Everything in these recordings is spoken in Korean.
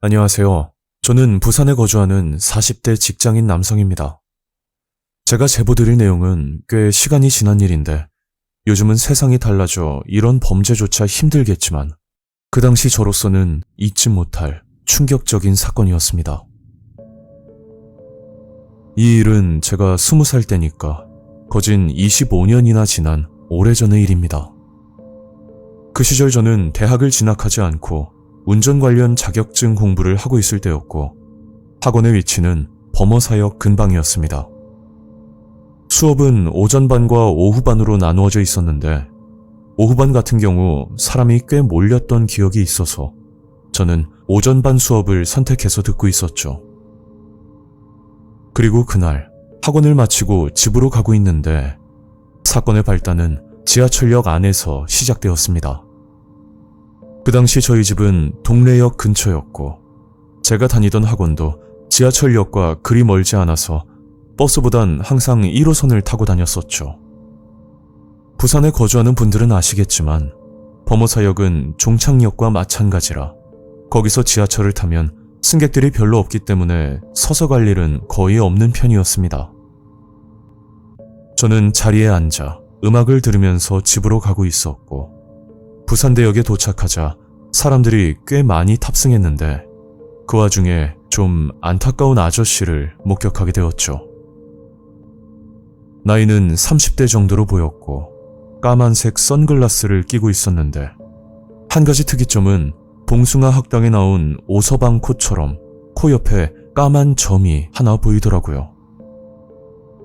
안녕하세요. 저는 부산에 거주하는 40대 직장인 남성입니다. 제가 제보드릴 내용은 꽤 시간이 지난 일인데 요즘은 세상이 달라져 이런 범죄조차 힘들겠지만 그 당시 저로서는 잊지 못할 충격적인 사건이었습니다. 이 일은 제가 20살 때니까 거진 25년이나 지난 오래전의 일입니다. 그 시절 저는 대학을 진학하지 않고 운전 관련 자격증 공부를 하고 있을 때였고 학원의 위치는 범어사역 근방이었습니다. 수업은 오전반과 오후반으로 나누어져 있었는데 오후반 같은 경우 사람이 꽤 몰렸던 기억이 있어서 저는 오전반 수업을 선택해서 듣고 있었죠. 그리고 그날 학원을 마치고 집으로 가고 있는데 사건의 발단은 지하철역 안에서 시작되었습니다. 그 당시 저희 집은 동래역 근처였고 제가 다니던 학원도 지하철역과 그리 멀지 않아서 버스보단 항상 1호선을 타고 다녔었죠. 부산에 거주하는 분들은 아시겠지만 범어사역은 종착역과 마찬가지라 거기서 지하철을 타면 승객들이 별로 없기 때문에 서서 갈 일은 거의 없는 편이었습니다. 저는 자리에 앉아 음악을 들으면서 집으로 가고 있었고 부산대역에 도착하자 사람들이 꽤 많이 탑승했는데 그 와중에 좀 안타까운 아저씨를 목격하게 되었죠. 나이는 30대 정도로 보였고 까만색 선글라스를 끼고 있었는데 한 가지 특이점은 봉숭아 학당에 나온 오서방 코처럼 코 옆에 까만 점이 하나 보이더라고요.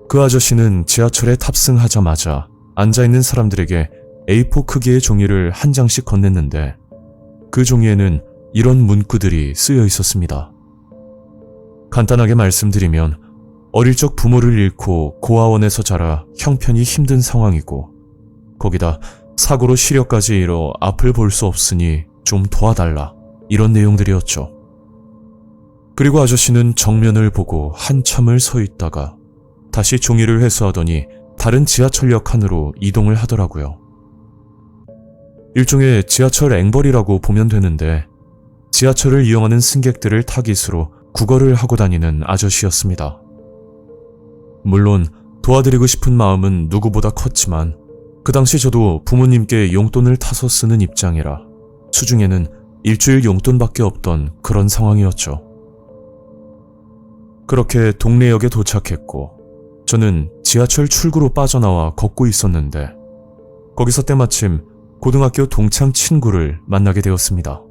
그 아저씨는 지하철에 탑승하자마자 앉아있는 사람들에게 A4 크기의 종이를 한 장씩 건넸는데 그 종이에는 이런 문구들이 쓰여 있었습니다. 간단하게 말씀드리면 어릴 적 부모를 잃고 고아원에서 자라 형편이 힘든 상황이고 거기다 사고로 시력까지 잃어 앞을 볼 수 없으니 좀 도와달라 이런 내용들이었죠. 그리고 아저씨는 정면을 보고 한참을 서 있다가 다시 종이를 회수하더니 다른 지하철역 안으로 이동을 하더라고요. 일종의 지하철 앵벌이라고 보면 되는데 지하철을 이용하는 승객들을 타깃으로 국어를 하고 다니는 아저씨였습니다. 물론 도와드리고 싶은 마음은 누구보다 컸지만 그 당시 저도 부모님께 용돈을 타서 쓰는 입장이라 수중에는 일주일 용돈밖에 없던 그런 상황이었죠. 그렇게 동래역에 도착했고 저는 지하철 출구로 빠져나와 걷고 있었는데 거기서 때마침 고등학교 동창 친구를 만나게 되었습니다.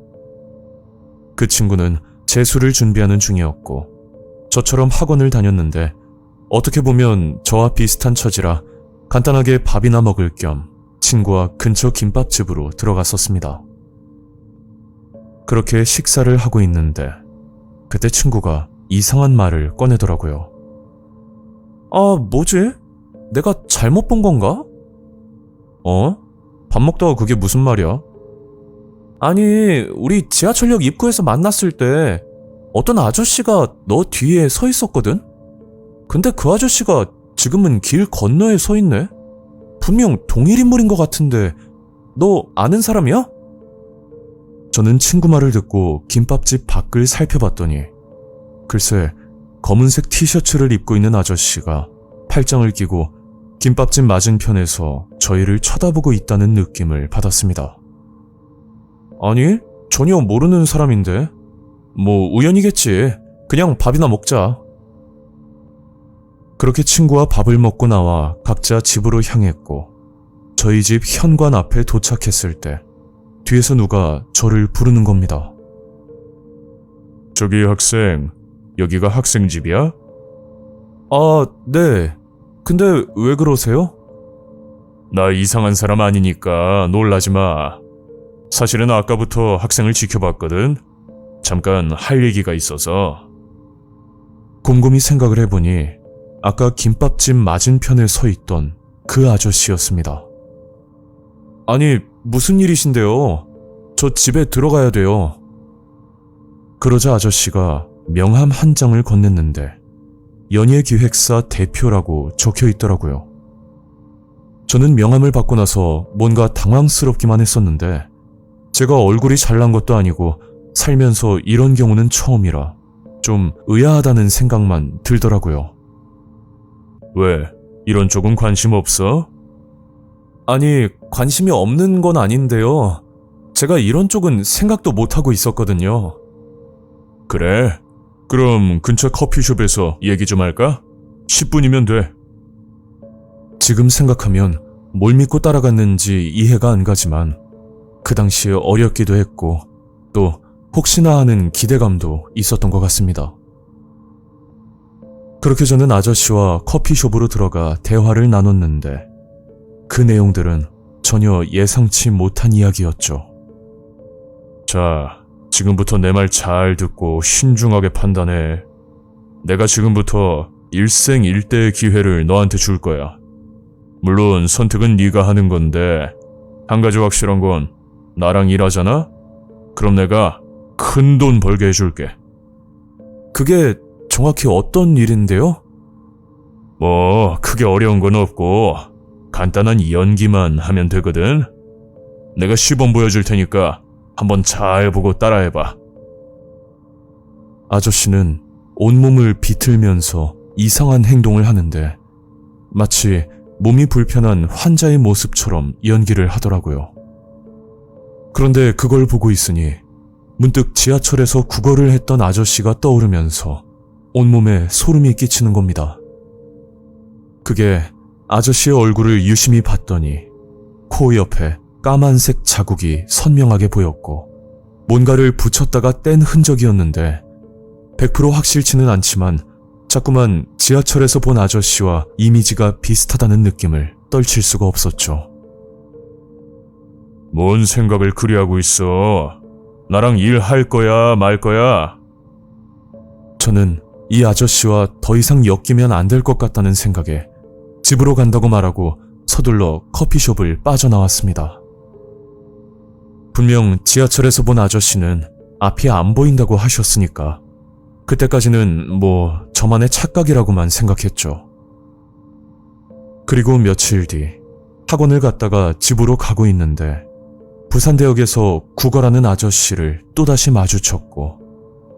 그 친구는 재수를 준비하는 중이었고 저처럼 학원을 다녔는데 어떻게 보면 저와 비슷한 처지라 간단하게 밥이나 먹을 겸 친구와 근처 김밥집으로 들어갔었습니다. 그렇게 식사를 하고 있는데 그때 친구가 이상한 말을 꺼내더라고요. 아, 뭐지? 내가 잘못 본 건가? 어? 밥 먹다가 그게 무슨 말이야? 아니, 우리 지하철역 입구에서 만났을 때 어떤 아저씨가 너 뒤에 서 있었거든? 근데 그 아저씨가 지금은 길 건너에 서 있네? 분명 동일 인물인 것 같은데 너 아는 사람이야? 저는 친구 말을 듣고 김밥집 밖을 살펴봤더니 글쎄 검은색 티셔츠를 입고 있는 아저씨가 팔짱을 끼고 김밥집 맞은편에서 저희를 쳐다보고 있다는 느낌을 받았습니다. 아니, 전혀 모르는 사람인데. 뭐, 우연이겠지. 그냥 밥이나 먹자. 그렇게 친구와 밥을 먹고 나와 각자 집으로 향했고, 저희 집 현관 앞에 도착했을 때, 뒤에서 누가 저를 부르는 겁니다. 저기 학생, 여기가 학생 집이야? 아, 네. 근데 왜 그러세요? 나 이상한 사람 아니니까 놀라지 마. 사실은 아까부터 학생을 지켜봤거든. 잠깐 할 얘기가 있어서. 곰곰이 생각을 해보니 아까 김밥집 맞은편에 서 있던 그 아저씨였습니다. 아니, 무슨 일이신데요? 저 집에 들어가야 돼요. 그러자 아저씨가 명함 한 장을 건넸는데 연예기획사 대표라고 적혀 있더라고요. 저는 명함을 받고 나서 뭔가 당황스럽기만 했었는데 제가 얼굴이 잘난 것도 아니고 살면서 이런 경우는 처음이라 좀 의아하다는 생각만 들더라고요. 왜? 이런 쪽은 관심 없어? 아니, 관심이 없는 건 아닌데요. 제가 이런 쪽은 생각도 못하고 있었거든요. 그래? 그럼 근처 커피숍에서 얘기 좀 할까? 10분이면 돼. 지금 생각하면 뭘 믿고 따라갔는지 이해가 안 가지만 그 당시에 어렸기도 했고 또 혹시나 하는 기대감도 있었던 것 같습니다. 그렇게 저는 아저씨와 커피숍으로 들어가 대화를 나눴는데 그 내용들은 전혀 예상치 못한 이야기였죠. 자, 지금부터 내 말 잘 듣고 신중하게 판단해. 내가 지금부터 일생 일대의 기회를 너한테 줄 거야. 물론 선택은 네가 하는 건데 한 가지 확실한 건 나랑 일하잖아? 그럼 내가 큰 돈 벌게 해줄게. 그게 정확히 어떤 일인데요? 뭐 크게 어려운 건 없고 간단한 연기만 하면 되거든. 내가 시범 보여줄 테니까 한번 잘 보고 따라해봐. 아저씨는 온몸을 비틀면서 이상한 행동을 하는데 마치 몸이 불편한 환자의 모습처럼 연기를 하더라고요. 그런데 그걸 보고 있으니 문득 지하철에서 구걸을 했던 아저씨가 떠오르면서 온몸에 소름이 끼치는 겁니다. 그게 아저씨의 얼굴을 유심히 봤더니 코 옆에 까만색 자국이 선명하게 보였고 뭔가를 붙였다가 뗀 흔적이었는데 100% 확실치는 않지만 자꾸만 지하철에서 본 아저씨와 이미지가 비슷하다는 느낌을 떨칠 수가 없었죠. 뭔 생각을 그리 하고 있어? 나랑 일할 거야, 말 거야? 저는 이 아저씨와 더 이상 엮이면 안 될 것 같다는 생각에 집으로 간다고 말하고 서둘러 커피숍을 빠져나왔습니다. 분명 지하철에서 본 아저씨는 앞이 안 보인다고 하셨으니까 그때까지는 뭐 저만의 착각이라고만 생각했죠. 그리고 며칠 뒤 학원을 갔다가 집으로 가고 있는데 부산대역에서 구걸하는 아저씨를 또다시 마주쳤고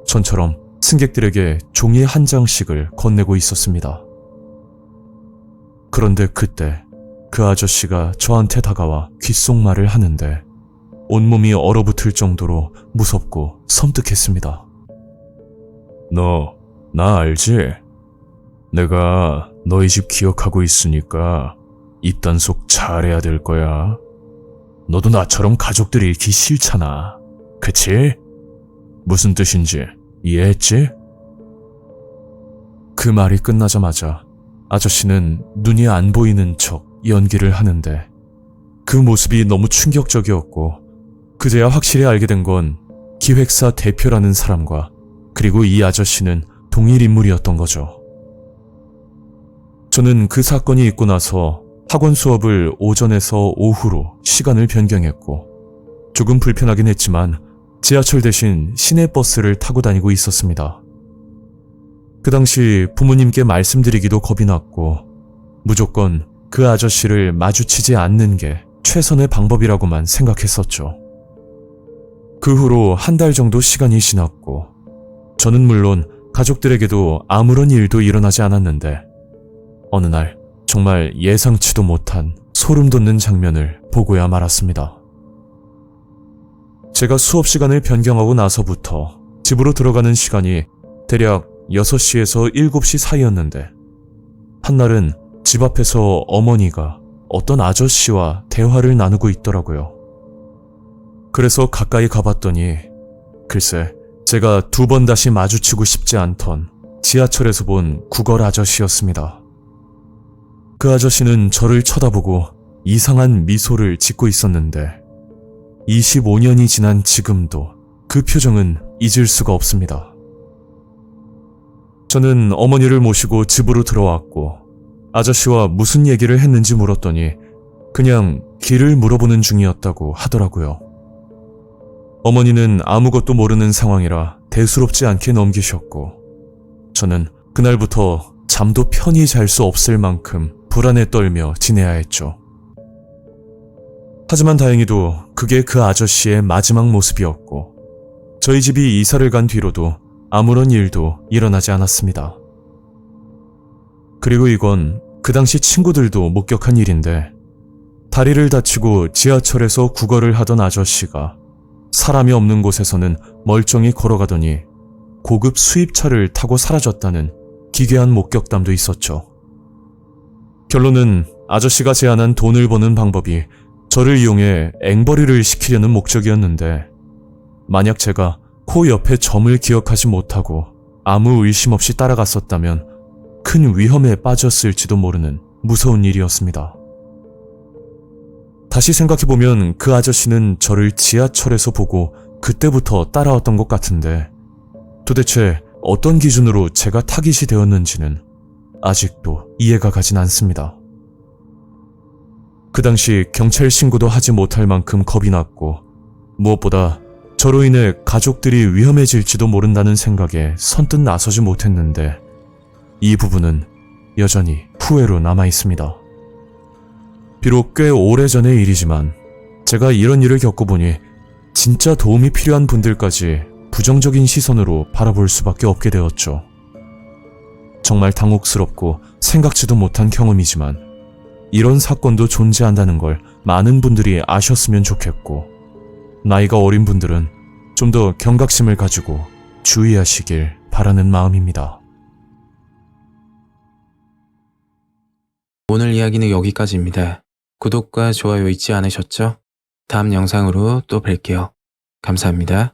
전처럼 승객들에게 종이 한 장씩을 건네고 있었습니다. 그런데 그때 그 아저씨가 저한테 다가와 귓속말을 하는데 온몸이 얼어붙을 정도로 무섭고 섬뜩했습니다. 너, 나 알지? 내가 너희 집 기억하고 있으니까 입단속 잘해야 될 거야. 너도 나처럼 가족들 잃기 싫잖아. 그치? 무슨 뜻인지 이해했지? 그 말이 끝나자마자 아저씨는 눈이 안 보이는 척 연기를 하는데 그 모습이 너무 충격적이었고 그제야 확실히 알게 된 건 기획사 대표라는 사람과 그리고 이 아저씨는 동일 인물이었던 거죠. 저는 그 사건이 있고 나서 학원 수업을 오전에서 오후로 시간을 변경했고 조금 불편하긴 했지만 지하철 대신 시내버스를 타고 다니고 있었습니다. 그 당시 부모님께 말씀드리기도 겁이 났고 무조건 그 아저씨를 마주치지 않는 게 최선의 방법이라고만 생각했었죠. 그 후로 한 달 정도 시간이 지났고 저는 물론 가족들에게도 아무런 일도 일어나지 않았는데 어느 날 정말 예상치도 못한 소름 돋는 장면을 보고야 말았습니다. 제가 수업 시간을 변경하고 나서부터 집으로 들어가는 시간이 대략 6시에서 7시 사이였는데 한날은 집 앞에서 어머니가 어떤 아저씨와 대화를 나누고 있더라고요. 그래서 가까이 가봤더니 글쎄 제가 두 번 다시 마주치고 싶지 않던 지하철에서 본 구걸 아저씨였습니다. 그 아저씨는 저를 쳐다보고 이상한 미소를 짓고 있었는데 25년이 지난 지금도 그 표정은 잊을 수가 없습니다. 저는 어머니를 모시고 집으로 들어왔고 아저씨와 무슨 얘기를 했는지 물었더니 그냥 길을 물어보는 중이었다고 하더라고요. 어머니는 아무것도 모르는 상황이라 대수롭지 않게 넘기셨고, 저는 그날부터 잠도 편히 잘 수 없을 만큼 불안에 떨며 지내야 했죠. 하지만 다행히도 그게 그 아저씨의 마지막 모습이었고, 저희 집이 이사를 간 뒤로도 아무런 일도 일어나지 않았습니다. 그리고 이건 그 당시 친구들도 목격한 일인데, 다리를 다치고 지하철에서 구걸을 하던 아저씨가 사람이 없는 곳에서는 멀쩡히 걸어가더니 고급 수입차를 타고 사라졌다는 기괴한 목격담도 있었죠. 결론은 아저씨가 제안한 돈을 버는 방법이 저를 이용해 앵벌이를 시키려는 목적이었는데, 만약 제가 코 옆에 점을 기억하지 못하고 아무 의심 없이 따라갔었다면 큰 위험에 빠졌을지도 모르는 무서운 일이었습니다. 다시 생각해보면 그 아저씨는 저를 지하철에서 보고 그때부터 따라왔던 것 같은데 도대체 어떤 기준으로 제가 타깃이 되었는지는 아직도 이해가 가진 않습니다. 그 당시 경찰 신고도 하지 못할 만큼 겁이 났고 무엇보다 저로 인해 가족들이 위험해질지도 모른다는 생각에 선뜻 나서지 못했는데 이 부분은 여전히 후회로 남아 있습니다. 비록 꽤 오래전의 일이지만 제가 이런 일을 겪어보니 진짜 도움이 필요한 분들까지 부정적인 시선으로 바라볼 수밖에 없게 되었죠. 정말 당혹스럽고 생각지도 못한 경험이지만 이런 사건도 존재한다는 걸 많은 분들이 아셨으면 좋겠고 나이가 어린 분들은 좀 더 경각심을 가지고 주의하시길 바라는 마음입니다. 오늘 이야기는 여기까지입니다. 구독과 좋아요 잊지 않으셨죠? 다음 영상으로 또 뵐게요. 감사합니다.